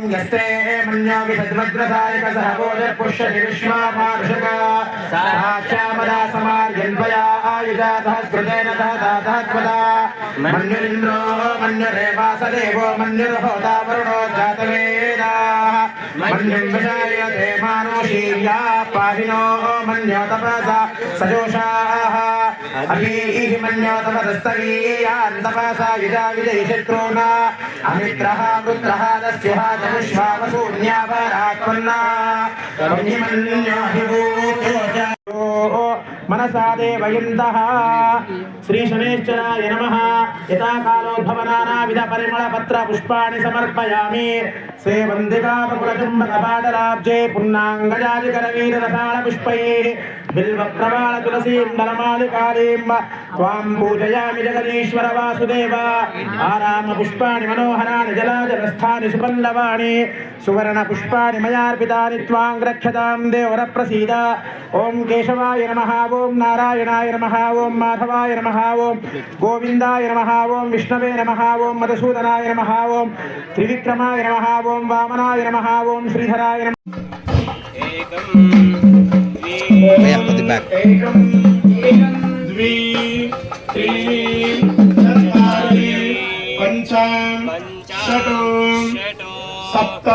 यस्ते मन्यो विषद्वज्रसायक सह भोजपुष्यति विश्वामार्षक साक्षामदा समार्यन्वया आयुजा सहस्कृतेन सह दातः त्वदा मन्युरिन्द्रो मन्युरेवासदेवो मन्युर्होता वरुणो जातवेदाः मन्युर्विषाय ते मानुषीर्या पाहिनो मन्यो तपसा सजोषाः अभीः मन्यो तपदस्तवीयान् तपसा युजा विजयशत्रूणा अमित्रः वृत्रः दस्युः चमुष्वावसून्यापरात्मन्ना మనసా దేవయంతః శ్రీ శనేశ్వరాయ నమః యథాకాలోద్భవనానావిధ పరిమళ పత్ర పుష్పాణి సమర్పయామి సేవందికా బకులచుంబక పాటలాబ్జే పున్నాంగజాలికర వీర రసాల పుష్పైః బిల్వ ప్రమాణ తులసీం దళమాలికాలీం త్వాం పూజయామి జగదీశ్వర వాసుదేవ ఆరామ పుష్పాణి మనోహరాణి జలాజలస్థాని సుపల్లవాణి సువర్ణ పుష్పాణి మయార్పితాని త్వాం రక్షతాం దేవర ప్రసీద ఓం కేశవాయ నమ ఓం నారాయణాయ నమ ఓం మాధవాయ నమ ఓం గోవిందాయ నమ ఓం విష్ణవే నమ ఓం మధుసూదనాయ నమ ఓం త్రివిక్రమాయ నమ ఓం వామనాయ నమ द्वीं त्रीं चत्वारि पञ्च षट् सप्त